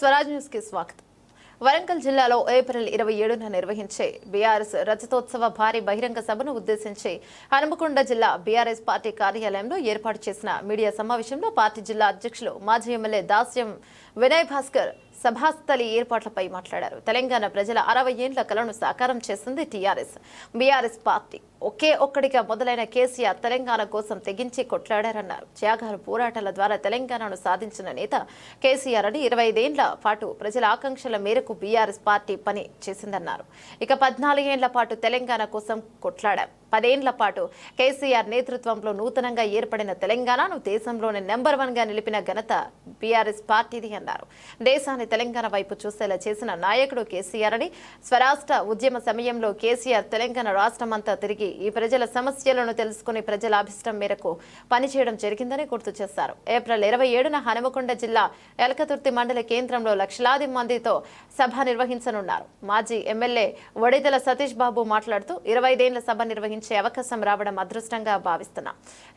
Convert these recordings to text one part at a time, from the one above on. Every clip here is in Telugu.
స్వరాజ్ న్యూస్కి స్వాగతం. వరంగల్ జిల్లాలో ఏప్రిల్ ఇరవై ఏడున నిర్వహించే బీఆర్ఎస్ రజతోత్సవ భారీ బహిరంగ సభను ఉద్దేశించి హనుమకొండ జిల్లా బీఆర్ఎస్ పార్టీ కార్యాలయంలో ఏర్పాటు చేసిన మీడియా సమావేశంలో పార్టీ జిల్లా అధ్యక్షులు మాజీ ఎమ్మెల్యే దాస్యం వినయ్ భాస్కర్ సభాస్థలి ఏర్పాట్లపై మాట్లాడారు. తెలంగాణ ప్రజల అరవై ఏండ్ల కలను సాకారం చేసింది టీఆర్ఎస్ బీఆర్ఎస్ పార్టీ. ఒకే ఒక్కడిగా మొదలైన కేసీఆర్ తెలంగాణ కోసం తెగించి కొట్లాడారన్నారు. త్యాగాలు పోరాటాల ద్వారా తెలంగాణను సాధించిన నేత కేసీఆర్ అని ఇరవై ఐదేండ్ల పాటు ప్రజల ఆకాంక్షల మేరకు బీఆర్ఎస్ పార్టీ పని చేసిందన్నారు. ఇక పద్నాలుగేండ్ల పాటు తెలంగాణ కోసం కొట్లాడాం. పదేండ్ల పాటు కేసీఆర్ నేతృత్వంలో నూతనంగా ఏర్పడిన తెలంగాణను దేశంలోని నెంబర్ వన్గా నిలిపిన ఘనత బీఆర్ఎస్ పార్టీది అన్నారు. దేశాన్ని తెలంగాణ వైపు చూసేలా చేసిన నాయకుడు కేసీఆర్ అని స్వరాష్ట్ర ఉద్యమ సమయంలో కేసీఆర్ తెలంగాణ రాష్ట్రమంతా తిరిగి ఈ ప్రజల సమస్యలను తెలుసుకుని ప్రజల అభిష్టం మేరకు పనిచేయడం జరిగిందని గుర్తు చేశారు. ఏప్రిల్ ఇరవై ఏడున హనుమకొండ జిల్లా ఎలకతుర్తి మండల కేంద్రంలో లక్షలాది మందితో సభ నిర్వహించనున్నారు. మాజీ ఎమ్మెల్యే వడిదల సతీష్ బాబు మాట్లాడుతూ ఇరవై ఐదేళ్ళ సభ నిర్వహించే అవకాశం రావడం అదృష్టంగా భావిస్తున్నాం.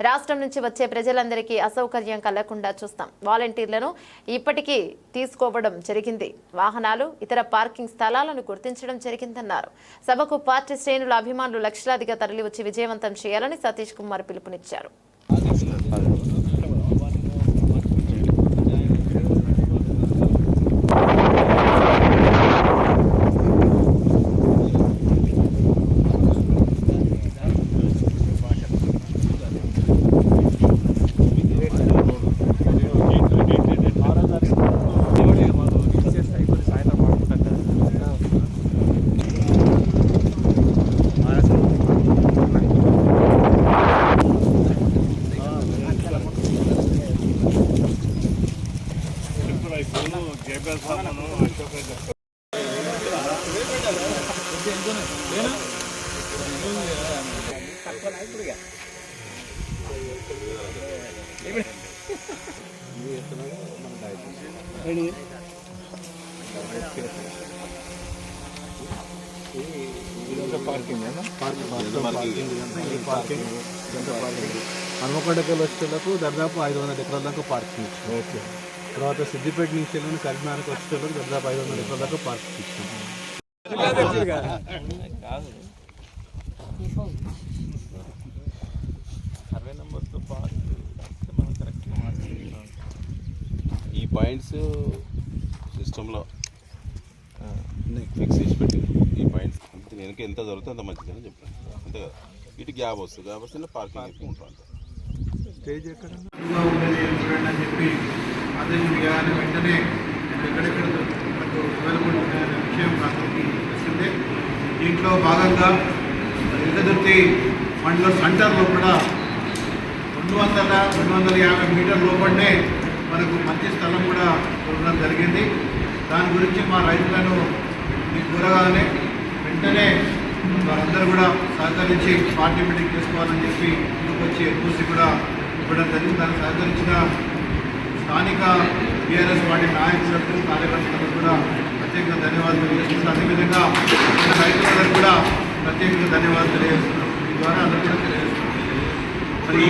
రాష్ట్రం నుంచి వచ్చే ప్రజలందరికీ అసౌకర్యం కలగకుండా చూస్తాం. వాలంటీర్లను ఇప్పటికీ తీసుకోవడం జరిగింది. వాహనాలు ఇతర పార్కింగ్ స్థలాలను గుర్తించడం జరిగిందన్నారు. సభకు పార్టీ శ్రేణుల అభిమానులు లక్షలాదిగా తరలివచ్చి విజయవంతం చేయాలని సతీష్ కుమార్ పిలుపునిచ్చారు. పార్కింగ్ హనుమకొండకి వచ్చేటప్పుడు దాదాపు ఐదు వందల ఎకరాల దాకా పార్కింగ్ ఓకే. తర్వాత సిద్దిపేట నుంచి వెళ్ళి కరీంనగర్కి వచ్చేటప్పుడు దాదాపు ఐదు వందల ఎకరాల దాకా పార్కింగ్ ఇచ్చాం అరవై నెంబర్తో పాటు మనం కరెక్ట్గా మాట్లాడుతున్నాం ఈ పాయింట్స్ సిస్టంలో ఫిక్స్ చేసి పెట్టింది. ఈ పాయింట్స్. అంతే వెనక ఎంత జరుగుతుంది అంత మంచిదని చెప్పాను. అంతే కదా? ఇటు గ్యాప్ వస్తుంది. గ్యాప్ వస్తే పార్కింగ్ ఎక్కువ ఉంటుంది. స్టేజ్ ఎక్కడ? చెప్పి ఆదేశం చేయాలని వెంటనే ఎక్కడెక్కడ మనకు అవైలబుల్ ఉన్నాయనే విషయం అందరికీ తెలిసిందే. దీంట్లో భాగంగా ఎల్లదుర్తి మండల సెంటర్లో కూడా రెండు వందల రెండు వందల యాభై మీటర్ లోపలనే మనకు మంచి స్థలం కూడా ఉండడం జరిగింది. దాని గురించి మా రైతులను మీకు కూరగానే వెంటనే వారందరూ కూడా సహకరించి పార్టీ మీటింగ్ చేసుకోవాలని చెప్పి ముందుకు వచ్చి ఎన్ఓసి కూడా ఇవ్వడం జరిగింది. దానికి సహకరించిన స్థానిక టీఆర్ఎస్ పార్టీ నాయకులకు కార్యకర్తలకు కూడా ప్రత్యేకంగా ధన్యవాదాలు తెలియజేస్తున్నాం. అదేవిధంగా రైతులందరూ కూడా ప్రత్యేకంగా ధన్యవాదాలు తెలియజేస్తున్నాం. ద్వారా అందరూ కూడా తెలియజేస్తున్నాం. మరి